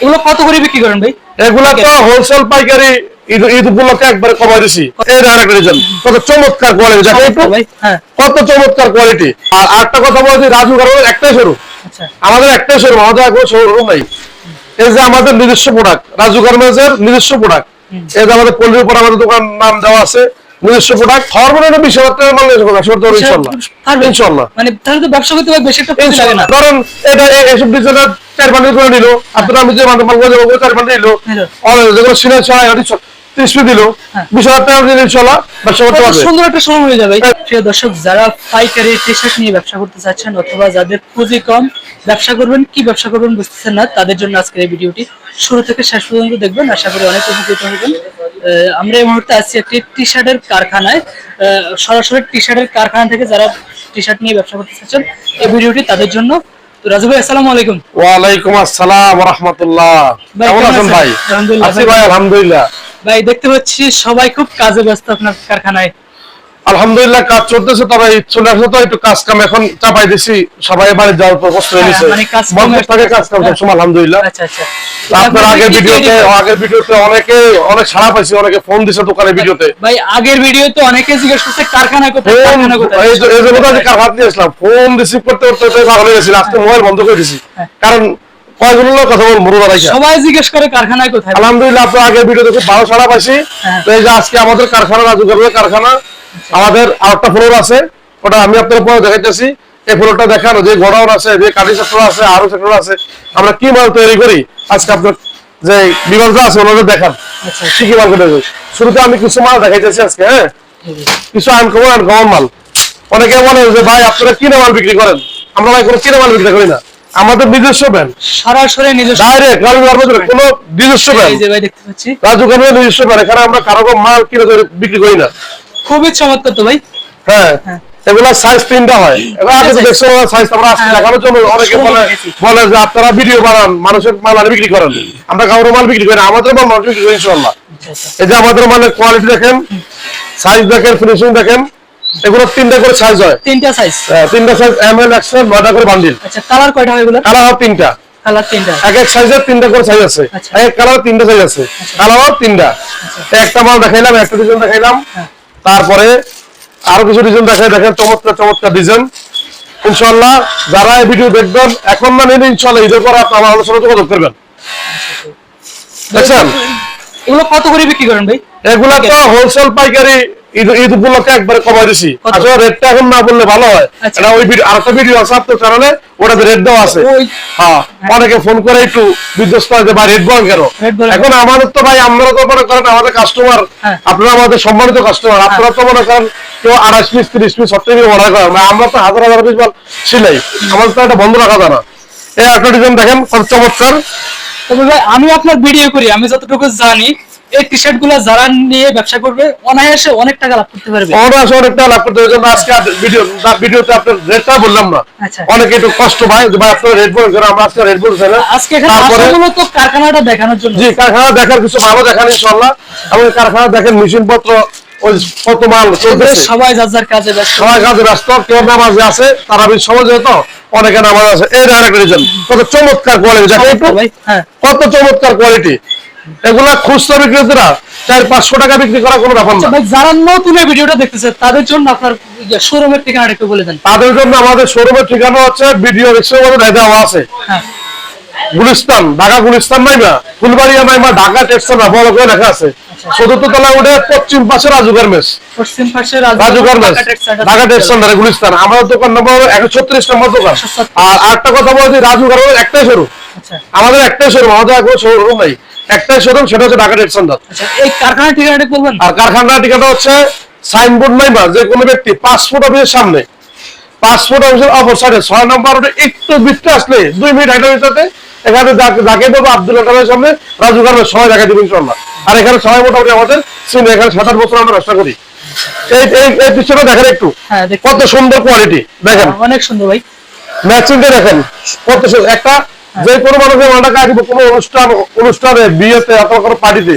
এগুলো কত করে বিক্রি করেন ভাই? এগুলা তো হোলসেল পাইকারি ঈদ উপলক্ষে একবারে কমাই দিছি। এর রিজন কত চমৎকার কোয়ালিটি দেখো একটু। হ্যাঁ। কত চমৎকার কোয়ালিটি আর আরেকটা কথা বলছি রাজু গার্মেন্টস একটাই শোরুম আচ্ছা। আমাদের একটাই শোরুম আমাদের কোনো শোরুম নাই। এই যে আমাদের নিজস্ব প্রোডাক্ট রাজু গার্মেন্টস এর নিজস্ব প্রোডাক্ট এই যে আমাদের পোল্ট্রির উপর আমাদের দোকান নাম দেওয়া আছে নিজস্ব প্রোডাক্ট সর্বনিম্ন বিশ হাজার টাকার মাল নিয়ে যাব সত্তর ইনশাল্লাহ। ইনশাল্লাহ। মানে তাহলে তো ব্যবসা করতে বেশি একটা লাগে না। কারণ এটা এসব ডিজাইনের চার বান্ডিল করে নিল আপনার আমি যে মাল মাল যাব চার বান্ডিল নিল। আর যেগুলো দিল। হ্যাঁ। বিশ হাজার টাকা ইনশাল্লাহ ব্যবসা করতে পারবে। সুন্দর একটা সময় হয়ে যাবে। প্রিয় দর্শক যারা পাইকারি টি শার্ট নিয়ে ব্যবসা করতে চাচ্ছেন অথবা যাদের পুঁজি কম ব্যবসা করবেন কি ব্যবসা করবেন বুঝতেছেন না তাদের জন্য আজকের এই ভিডিওটি শুরু থেকে শেষ পর্যন্ত দেখবেন। আশা করি অনেক উপকৃত হবেন। আমরা এই মুহূর্তে আছি একটি টি শার্টের কারখানায় সরাসরি টি শার্টের কারখানা থেকে যারা টি শার্ট নিয়ে ব্যবসা করতে চাচ্ছেন এই ভিডিওটি তাদের জন্য। তো রাজু ভাই আসসালামু আলাইকুম। আসসালাম রহমতুল্লাহ ভাই, কেমন কেমন আছেন আছেন? ভাই? আলহামদুলিল্লাহ, আছি ভাই। ভাই আলহামদুলিল্লাহ। ভাই দেখতে পাচ্ছি সবাই খুব কাজে ব্যস্ত আপনার কারখানায়। আলহামদুলিল্লাহ কাজ চলতেছে তবে চলে আসলে তো একটু কাজ কাম এখন চাপাই দিছি সবাই বাড়ি যাওয়ার পর কষ্ট হয়ে মানে বন্ধ থাকে কাজ কাম সবসময় আলহামদুলিল্লাহ। আচ্ছা আচ্ছা। আপনার আগের ভিডিওতে আগের ভিডিওতে অনেকে অনেক সাড়া পাইছি অনেকে ফোন দিছে ভিডিওতে। ভাই আগের ভিডিওতে অনেকে জিজ্ঞেস করছে কারখানা কোথায় কারখানা কোথায়? এই যে- এই জন্য তো আমি কার দিয়ে আসলাম ফোন রিসিভ করতে করতে পাগল হয়ে গেছি আজকে মোবাইল বন্ধ করে দিছি। হ্যাঁ। কারণ সবাই জিজ্ঞেস করে কারখানায় কোথায়। আলহামদুলিল্লাহ আপনার আগের ভিডিওতে খুব ভালো সাড়া পাইছি। হ্যাঁ। তো এই যে আজকে আমাদের কারখানা রাজু কারখানা আমাদের আরেকটা ফ্লোর আছে ওটা আমি আপনার পরে দেখাইতেছি। এই ফ্লোরটা দেখানো যে গোডাউন আছে যে কাঠি সেক্টর আছে আরও সেক্টর আছে আমরা কি মাল তৈরি করি? আজকে আপনার যে বিভাগটা আছে ওনাদের দেখান। আচ্ছা। কি কি মাল করে? শুরুতে আমি কিছু মাল দেখাইতেছি আজকে হ্যাঁ? কিছু আনকমন আনকমন মাল। অনেকে বলে যে ভাই আপনারা কিনে মাল বিক্রি করেন? আমরা ভাই কোনো কিনে মাল বিক্রি করি না। আমাদের নিজস্ব ব্যান্ড সরাসরি নিজস্ব ডাইরেক্ট রাজু গার্মেন্টস কোনো নিজস্ব এই যে ভাই দেখতে পাচ্ছি। রাজু গার্মেন্টস নিজস্ব ব্যান্ড এখানে আমরা কারও মাল কিনে বিক্রি করি না। খুবই চমৎকার তো ভাই। হ্যাঁ হ্যাঁ। এগুলা সাইজ তিনটা হয়। এবার তো? দেখছ সাইজ আমরা আজকে হ্যাঁ। দেখানোর জন্য অনেকে বলে বলে যে আপনারা ভিডিও বানান মানুষের মাল আর বিক্রি করেন। আমরা কারোর মাল বিক্রি করি না আমাদের মাল মানুষ বিক্রি করি আচ্ছা, আচ্ছা। এই যে আমাদের কোয়ালিটি দেখেন সাইজ দেখেন ফিনিশিং দেখেন এগুলো তিনটা করে সাইজ হয়। তিনটা সাইজ হ্যাঁ, তিনটা সাইজ এম এল এক্সেল নয়টা করে বান্ডিল আচ্ছা কালার কয়টা হয় এগুলো কালার হয় তিনটা। কালার তিনটা। এক এক সাইজের তিনটা করে সাইজ আছে। আচ্ছা। এক কালার তিনটা সাইজ আছে। কালার তিনটা। একটা মাল দেখাইলাম একটা ডিজাইন দেখাইলাম। হ্যাঁ। তারপরে আরও কিছু ডিজাইন দেখায় দেখেন চমৎকার চমৎকার ডিজাইন ইনশাল্লাহ যারা এই ভিডিও দেখবেন এখন না নিলে ইনশাল্লাহ ঈদের পর আপনার আলোচনা যোগাযোগ করবেন। দেখছেন? এগুলো কত করে বিক্রি করেন ভাই? এগুলা তো হোলসেল পাইকারি ঈদ উপলক্ষে একবারে কমাই দিছি। আসলে রেটটা এখন না বললে ভালো হয়। আচ্ছা। এটা ওই আরেকটা ভিডিও আছে আপনার ওটাতে রেট দেওয়া আছে। হ্যাঁ অনেকে ফোন করে একটু বিধ্বস্ত হয় যে ভাই রেট বলেন কেন? এখন আমাদের তো ভাই আমরা তো মনে করেন আমাদের কাস্টমার হ্যাঁ। আপনারা আমাদের সম্মানিত কাস্টমার আপনারা তো মনে করেন কেউ আড়াইশ পিস তিরিশ পিস সত্তর পিস অর্ডার করেন। আমরা তো হাজার হাজার পিস সিলাই আমাদের তো এটা বন্ধ রাখা যায় না। এই একটা ডিজাইন দেখেন কত চমৎকার। তবে ভাই আমি আপনার ভিডিও করি আমি যতটুকু জানি এই টি শার্টগুলা যারা নিয়ে ব্যবসা করবে অনায়াসে অনেক টাকা লাভ করতে পারবে। অনেক আসে অনেকটা লাভ করতে হবে আজকে ভিডিও ভিডিওতে আপনার রেটটা বললাম না। আচ্ছা। অনেকে একটু কষ্ট ভাই যে ভাই আপনার রেট আমরা আজকে রেট বলছি না। আজকে তারপরে মূলত কারখানাটা দেখানোর জন্য। জি কারখানা দেখার কিছু ভালো দেখান ইনশাল্লাহ এবং কারখানা দেখেন মেশিন পত্র ওই কত মাল চলতেছে। সবাই যার যার কাজে ব্যস্ত। সবাই কাজে ব্যস্ত কেউ নামাজে আছে তারা বেশ সমাজে তো অনেকে নামাজ আছে। এর আরেকটা রিজন কত চমৎকার কোয়ালিটি হ্যাঁ। কত চমৎকার কোয়ালিটি এগুলা খুচরা বিক্রেতারা চার পাঁচশো টাকা বিক্রি করা কোনো ব্যাপার না। আচ্ছা যারা নতুন এই ভিডিওটা দেখতেছে তাদের জন্য আপনার শোরুমের ঠিকানাটা একটু বলে দেন। তাদের জন্য আমাদের শোরুমের ঠিকানা হচ্ছে ভিডিও রিক্সার মধ্যে দেওয়া আছে। হ্যাঁ। গুলিস্তান ঢাকা গুলিস্তান নাইমা ফুলবাড়িয়া নাইমা ঢাকা টেক্সটাইল না বড় করে লেখা আছে। চতুর্থ তলায় উঠে পশ্চিম পাশে রাজু গার্মেন্টস পশ্চিম পাশে রাজু গার্মেন্টস ঢাকা টেক্সটাইল গুলিস্তান। আমাদের দোকান নম্বর একশো ছত্রিশ নম্বর দোকান। আর আরেকটা কথা বলছি রাজু গার্মেন্টস একটাই শোরুম। আচ্ছা। আমাদের একটাই শোরুম আমাদের কোনো শোরুম নাই। একটাই শোরুম সেটা হচ্ছে ঢাকা টেক্সটাইল আচ্ছা এই কারখানার ঠিকানাটা বলবেন? আর কারখানার ঠিকানা হচ্ছে সাইনবোর্ড নাইমা যে কোনো ব্যক্তি পাসপোর্ট অফিসের সামনে। পাসপোর্ট অফিসের অপর সাইডে ছয় নম্বর রোডে একটু বিটটা আসলে দুই মিনিট হাইটার ভিতরে এখানে যাকে দেবো আব্দুল্লাহ খানের সামনে রাজু খানের সবাই দেখা দেবেন ইনশাল্লাহ আর এখানে সবাই মোটামুটি আমাদের চিনি এখানে সাত আট বছর আমরা ব্যবসা করি। এই এই এই পিছনে দেখেন একটু। হ্যাঁ কত সুন্দর কোয়ালিটি দেখেন। অনেক সুন্দর ভাই। ম্যাচিংটা দেখেন কত সুন্দর। একটা যে কোনো মানুষের মালটা কাটিব কোনো অনুষ্ঠান অনুষ্ঠানে বিয়েতে অথবা কোনো পার্টিতে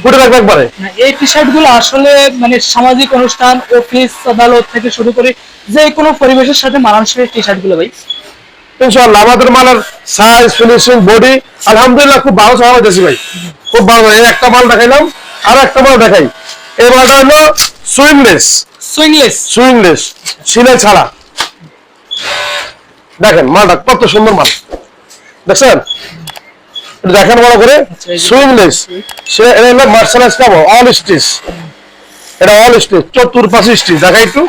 ফুটে থাকবে একবারে। এই টি শার্টগুলো আসলে মানে সামাজিক অনুষ্ঠান অফিস আদালত থেকে শুরু করে যে কোনো পরিবেশের সাথে মানানসই টি শার্টগুলো ভাই। ইনশাআল্লাহ আমাদের মালের সাইজ ফিনিশিং বডি আলহামদুলিল্লাহ খুব ভালো ভাই। খুব ভালো এই একটা মাল দেখাইলাম আর একটা মাল দেখাই। এই মালটা হলো সুইংলেস সুইংলেস সুইংলেস সিলাই ছাড়া। দেখেন মালটা কত সুন্দর মাল। দেখছেন? দেখেন বড় করে। আচ্ছা, সুইংলেস সে এটা হলো মার্শালাইজ অল স্টিচ এটা অল স্টিচ চতুর পাশে স্টিচ দেখা একটু।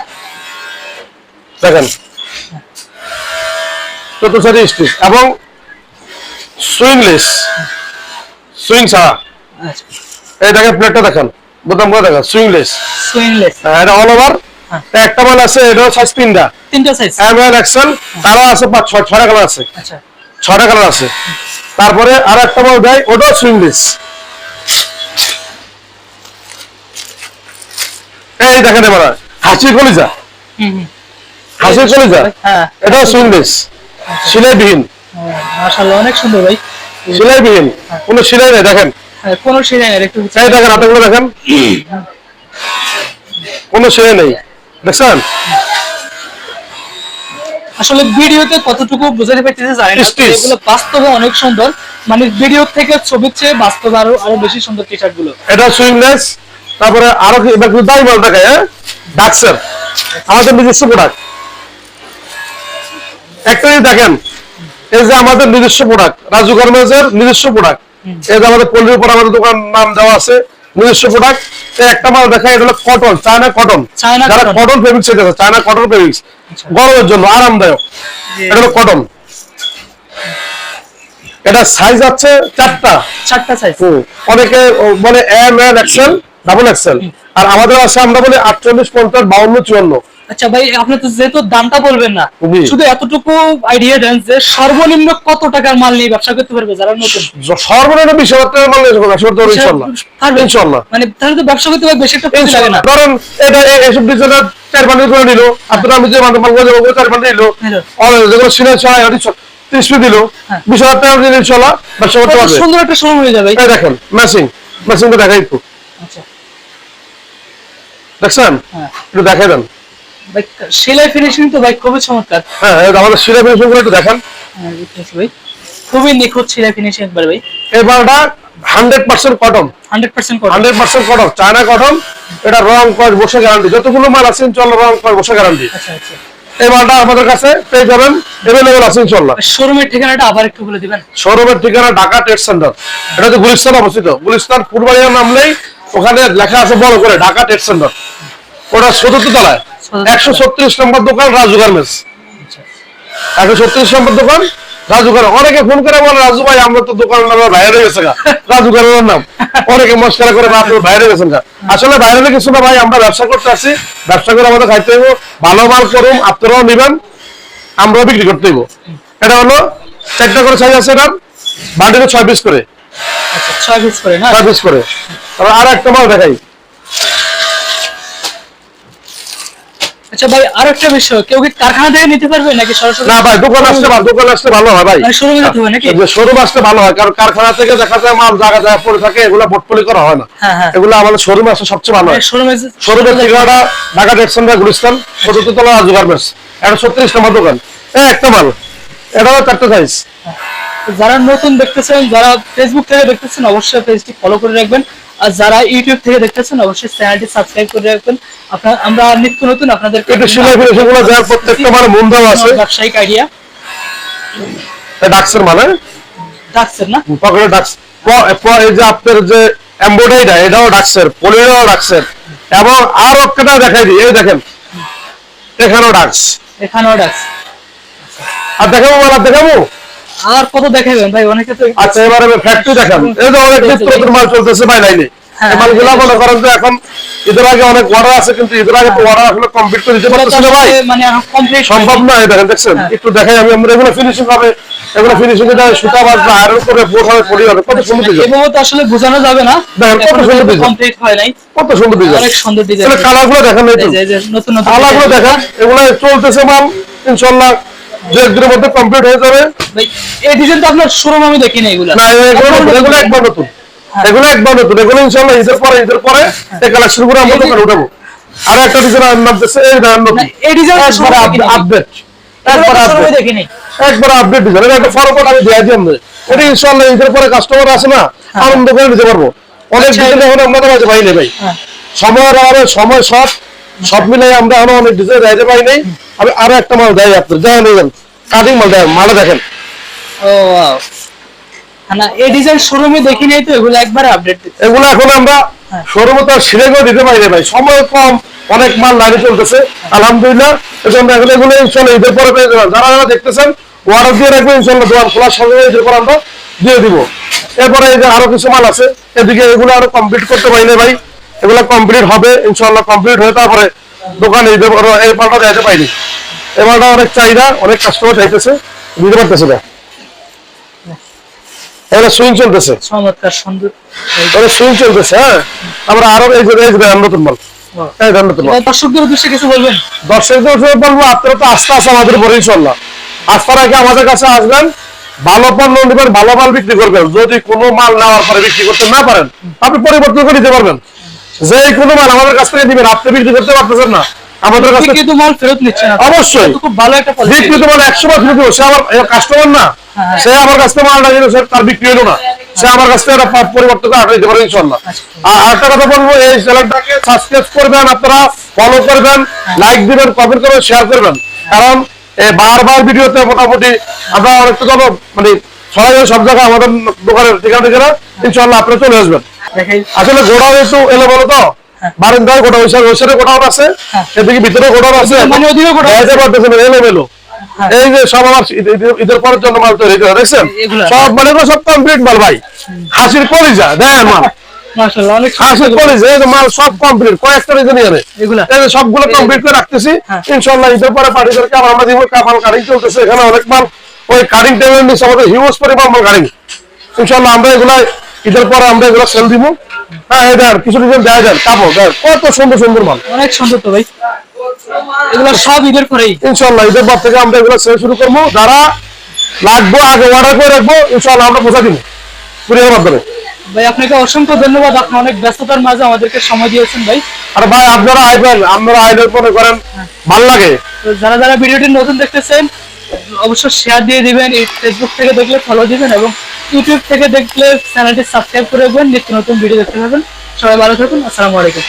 দেখেন। চতুর সারি স্টিচ এবং সুইংলেস সুইং ছাড়া। আচ্ছা। এই দেখেন প্লেটটা দেখেন। বোতাম করে দেখেন। সুইংলেস সুইংলেস এটা অল ওভার হ্যাঁ। একটা মাল আছে এটা সাইজ তিনটা। তিনটা size M L XL colour আছে পাঁচ ছয় ছয়টা কালার আছে। আচ্ছা। ছয়টা কালার আছে। তারপরে আর একটা মাল দেয় ওটাও সুইংলেস এই দেখেন এবার হাসি কলিজা। হুম হুম। হাসি কলিজা? হ্যাঁ। এটাও সুইংলেস সিলাইবিহীন। মাশাআল্লাহ অনেক সুন্দর ভাই। সিলাইবিহীন। কোনো সিলাই নেই দেখেন। হ্যাঁ, কোনো সিলাই নেই একটু এই দেখেন হাতেগুলো দেখেন। কোনো সিলাই নেই। দেখছেন? আসলে ভিডিওতে কতটুকু বোঝাতে পারতেছে জানি না এগুলো বাস্তবে অনেক সুন্দর। মানে ভিডিও থেকে ছবির চেয়ে বাস্তবে আরও আরও বেশি সুন্দর টি শার্টগুলো। এটা সুইংলেস তারপরে আরও এবার কিন্তু দামি মাল দেখায় হ্যাঁ? ডাক্সার আমাদের নিজস্ব প্রোডাক্ট একটা দেখেন এই যে আমাদের নিজস্ব প্রোডাক্ট রাজু গার্মেন্টস এর নিজস্ব প্রোডাক্ট এই যে আমাদের পল্লীর উপর আমাদের দোকান নাম দেওয়া আছে নিজস্ব প্রোডাক্ট একটা মাল দেখা এটা হলো কটন চায়না কটন চায়না যারা। কটন ফেব্রিক্স আছে চায়না কটন ফেব্রিক্স গরমের জন্য আরামদায়ক। এটা হলো কটন এটা সাইজ আছে চারটা। চারটা সাইজ। অনেকে বলে M L XL double XL আর আমাদের আছে আমরা বলি আটচল্লিশ পঞ্চাশ বাউন্ন চুয়ান্ন। আচ্ছা ভাই আপনি তো যেহেতু দামটা বলবেন না শুধু এতটুকু আইডিয়া দেন যে সর্বনিম্ন কত টাকার মাল নিয়ে ব্যবসা করতে পারবে যারা নতুন? সর্বনিম্ন বিশ হাজার টাকা মাল নিয়ে ব্যবসা করতে পারব ইনশাল্লাহ। ইনশাল্লাহ। মানে তাহলে তো ব্যবসা করতে পারবে বেশি একটা লাগে না। ধরেন এটা এসব ডিজাইনের চার পান্ডি করে নিল আপনার আমি যে মাল যাব চার নিল। আর যেগুলো ছয় ত্রিশ দিল। হ্যাঁ। বিশ হাজার টাকা ইনশাল্লাহ ব্যবসা করতে পারবে। সুন্দর একটা শোরুম হয়ে যাবে। এই দেখেন ম্যাচিং ম্যাচিংটা দেখাই একটু। আচ্ছা। দেখছেন? হ্যাঁ। একটু দেখাই দেন। ভাই সেলাই ফিনিশিং তো ভাই খুবই চমৎকার। হ্যাঁ আমাদের সিলাই ফিনিশিংগুলো একটু দেখান। হ্যাঁ, ভাই। খুবই নিখুঁত সেলাই ফিনিশিং একবার ভাই। এবারটা hundred percent cotton hundred percent করে hundred percent cotton China cotton এটা রং কস বসে গ্যারান্টি যতগুলো মাল আছে ইনশাল্লাহ রং কস বসে গ্যারান্টি আচ্ছা আচ্ছা। এই মালটা আমাদের কাছে পেয়ে যাবেন এভেলেবল আছে ইনশাল্লাহ। শোরুমের ঠিকানাটা আবার একটু বলে দিবেন। শোরুমের ঠিকানা ঢাকা ট্রেড সেন্টার এটা তো গুলিস্তান অবস্থিত। গুলিস্তান ফুটবাড়িয়া নামলেই ওখানে লেখা আছে বড় করে ঢাকা ট্রেড সেন্টার ওটা চতুর্থ তলায় একশো ছত্রিশ নম্বর দোকান রাজু গার্মেন্টস। একশো ছত্রিশ নম্বর দোকান রাজু গার্মেন্টস। অনেকে ফোন করে বলে রাজু ভাই আমরা তো দোকান বাইরে গেছে গা। রাজু গার্মেন্টের নাম। অনেকে মস্কারা করে আপনার বাইরে গেছেন গা। আসলে বাইরে কিছু না ভাই আমরা ব্যবসা করতে আসি। ব্যবসা করে আমাদের খাইতে হইব। ভালো মাল করুন আপনারাও নিবেন আমরাও বিক্রি করতে হইব। এটা হলো চারটা করে সাইজ আছে এটা। ছয় পিস করে। আচ্ছা ছয় পিস করে না? ছয় পিস করে। আর একটা মাল দেখাই। আচ্ছা ভাই আর একটা বিষয় কেউ কি কারখানা থেকে নিতে পারবে নাকি সরাসরি? না ভাই দোকান আসলে ভালো দোকান আসলে ভালো হয় ভাই। মানে শোরুমে যেতে হবে নাকি? শোরুম আসলে ভালো হয় কারণ কারখানা থেকে দেখা যায় মাল জায়গা জায়গা পড়ে থাকে এগুলো পোর্টফোলি করা হয় না। হ্যাঁ হ্যাঁ। এগুলো আমাদের শোরুমে আসলে সবচেয়ে ভালো হয়। শোরুমে শোরুমের ঠিকানাটা ঢাকা ডেকশন বা গুলিস্তান রাজু গার্মেন্টস এটা ছত্রিশ নম্বর দোকান। এই একটা মাল। চারটে সাইজ যারা নতুন দেখতেছেন যারা ফেসবুক থেকে দেখতেছেন অবশ্যই পেজটি ফলো করে রাখবেন। আর যারা ইউটিউব থেকে দেখতেছেন অবশ্যই চ্যানেলটি সাবস্ক্রাইব করে রাখবেন। আপনার আমরা নিত্য নতুন সিলাই দেওয়ার প্রত্যেকটা মানে মন দেওয়া আছে। ব্যবসায়িক আইডিয়া ডাক্সের মানে? না? পকেটে ডাক্স এই যে আপনার যে এমব্রয়ডারিটা এটাও ডাক্সের পলিটাও ডাক্সের। এবং আর একটা দেখাই দিই এই দেখেন এখানেও ডাক্স। এখানেও ডাকস। আর দেখাবো বলা দেখাবো? আর কত দেখাবেন? ভাই অনেকে তো আচ্ছা এবারে ফ্যাক্টরি দেখান এই যে অনেক নিত্য মাল চলতেছে ভাই লাইনে। হ্যাঁ, মালগুলো মনে করেন যে এখন ঈদের আগে অনেক অর্ডার আছে কিন্তু ঈদের আগে তো অর্ডার আসলে কমপ্লিট করে দিতে পারতেছি না ভাই। মানে কমপ্লিট সম্ভব না এই দেখেন দেখছেন? হ্যাঁ। একটু দেখাই আমি আমরা এগুলো ফিনিশিং হবে এগুলো ফিনিশিং এ সুতা বাজবে আয়রন করে বোর্ড হবে পরি হবে কত সুন্দর ডিজাইন এভাবে তো আসলে বোঝানো যাবে না। দেখেন, কত সুন্দর design। কমপ্লিট হয় নাই। কত সুন্দর ডিজাইন অনেক সুন্দর ডিজাইন তাহলে কালার দেখেন এই তো। যে- নতুন নতুন কালারগুলো design। দেখেন এগুলো চলতেছে মাল ইনশাল্লাহ দু একদিনের মধ্যে কমপ্লিট হয়ে যাবে। ভাই এই ডিজাইন তো আপনার শোরুম আমি দেখিনি এগুলা। না এগুলো একবার নতুন। হ্যাঁ। এগুলো একবার নতুন। এগুলো ইনশাল্লাহ ঈদের পরে ঈদের পরে এই কালেকশন আমরা দোকানে উঠাবো। আর একটা ডিজাইন নাম দিচ্ছে এই নতুন। না, এই ডিজাইন একবারে আপডেট একবারে আপডেট দেখিনি। একবার আপডেট ডিজাইন এটা একটা আমি দিয়ে দিই আমরা এটা ইনশাআল্লাহ ঈদের পরে কাস্টমার আছে না আনন্দ করে নিতে পারব। অনেক আচ্ছা, ডিজাইন এখন আমরা তো মাঝে ভাই হ্যাঁ। সময়ের সময় শর্ট সব মিলাই আমরা এখনও অনেক ডিজাইন দিতে পাই নাই। আমি আরও একটা মাল দেয় আপনার দেখেন দেখেন কাটিং মাল দেয় মালে দেখেন। ও না এই ডিজাইন শোরুমে দেখি নাই তো এগুলো একবার আপডেট এগুলো এখন আমরা হ্যাঁ। শোরুমে তো সিরে দিতে পারি না ভাই। সময় কম অনেক মাল লাইনে চলতেছে। আলহামদুলিল্লাহ। এজন্য এগুলো ইনশাল্লাহ ঈদের পরে পেয়ে যাবেন। যারা যারা দেখতেছেন অর্ডার দিয়ে রাখবেন ইনশাল্লাহ দোকান খোলার সঙ্গে ঈদের পর আমরা দিয়ে দিব। এরপরে এই যে আরও কিছু মাল আছে এদিকে এগুলো আরও কমপ্লিট করতে পারি না ভাই। এগুলো কমপ্লিট হবে ইনশাল্লাহ কমপ্লিট হয়ে তারপরে দোকানে এই মালটা যাইতে পাইনি। এই মালটা অনেক চাহিদা অনেক কাস্টমার চাইতেছে দিতে পারতেছে না? এগুলো সুইং চলতেছে। চমৎকার সুন্দর। ওটা সুইং চলতেছে হ্যাঁ? আমরা আরও এই যে এই যে নতুন মাল। এই দেখেন নতুন মাল। এবার দর্শকদের উদ্দেশ্যে কিছু বলবেন? দর্শকদের উপরে বলব আপনারা তো আস্থা আছে আমাদের উপরে ইনশাল্লাহ আস্থা রাখে আমাদের কাছে আসবেন ভালো পণ্য নেবেন ভালো মাল বিক্রি করবেন। যদি কোনো মাল নেওয়ার পরে বিক্রি করতে না পারেন আপনি পরিবর্তন করে দিতে পারবেন। যে কোনো মাল আমাদের কাছ থেকে দিবেন আপনি বিক্রি করতে পারতেছেন না। আমাদের কাছে কিন্তু মাল ফেরত নিচ্ছে না। অবশ্যই। খুব ভালো একটা বিক্রি তো মানে একশো বার ফিরে দেবো। সে আমার কাস্টমার না। হ্যাঁ। সে আমার কাছ মালটা নিল তার বিক্রি হলো না। সে আমার কাছ থেকে একটা পরিবর্তন করে দিতে পারে আচ্ছা। আর আরেকটা কথা বলব এই চ্যানেলটাকে সাবস্ক্রাইব করবেন আপনারা ফলো করবেন লাইক দিবেন কমেন্ট করবেন শেয়ার করবেন। কারণ বারবার ভিডিওতে মোটামুটি আমরা অনেকটা মানে সবাই সব জায়গায় আমাদের দোকানের ঠিকানা ঠিকানা ইনশাল্লাহ আপনারা চলে আসবেন। আসলে গোড়াও একটু এলো বলো তো? বারান্দায় গোটা ওই সাইড ওই সাইডে গোটাও আছে? হ্যাঁ। এদিকে ভিতরে গোটাও আছে? মানে ওদিকে আছে। পারতেছে না এলো মেলো হ্যাঁ। এই যে সব আমার ঈদ- ঈদ- ঈদের পরের জন্য মাল তৈরি করে দেখছেন? সব মানে সব কমপ্লিট মাল ভাই। হাসির কলিজা দেখেন মাল। সবগুলো কমপ্লিট করে রাখতেছি। হ্যাঁ। ঈদের পরে পার্টিদেরকে আবার আমরা দিব চলতেছে এখানে অনেক মাল। ওই আমাদের হিউজ পরিমাণ মাল আমরা এগুলা ঈদের পরে আমরা এগুলো সেল দিব। হ্যাঁ এই কিছু ডিজাইন দেওয়া যায়। কাপড় দেখ কত সুন্দর সুন্দর মাল। অনেক সুন্দর তো ভাই। এগুলো সব ঈদের পরেই। ইনশাল্লাহ ঈদের পর থেকে আমরা এগুলো সেল শুরু করব। যারা লাগবো আগে অর্ডার করে রাখব। ইনশাল্লাহ আমরা পৌঁছা দিব। কুরিয়ার মাধ্যমে। ভাই আপনাকে অসংখ্য ধন্যবাদ। আপনি অনেক ব্যস্ততার মাঝে আমাদেরকে সময় দিয়েছেন ভাই। আর ভাই আপনারা আইবেন। আপনারা আইবেন মনে করেন ভালো লাগে। যারা যারা ভিডিওটি নতুন দেখতেছেন অবশ্যই শেয়ার দিয়ে দিবেন। ফেসবুক থেকে দেখলে ফলো দিবেন এবং ইউটিউব থেকে দেখলে চ্যানেলটি সাবস্ক্রাইব করে রাখবেন। নিত্য নতুন ভিডিও দেখতে পাবেন সবাই ভালো থাকুন। আসসালামু আলাইকুম।